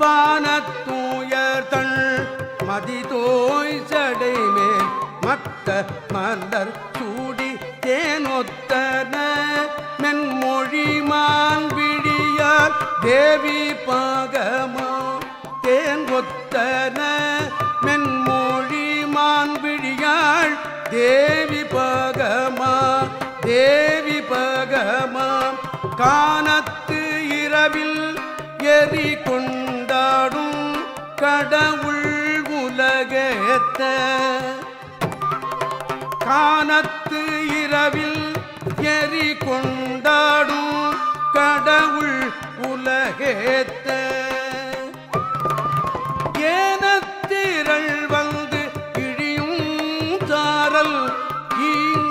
வானத்தூயர் தன் மதிதோய் சடைமேல் மத்த மலர் சூடி தேனொத்தன. மென்மொழிமான் விழியால் தேவி பாகமா தேன் ஒத்தன மென்மொழிமான் விழியாள் தேவி பாகமா தேவி பாகமா. காணத்து இரவில் எரி கொண்டு கடவுள் உலகேத்த காணத்து இரவில் எரி கொண்டாடும் கடவுள் உலகேத்த. ஏனத்திரள் வந்து இழியும் சாரல் ஈங்க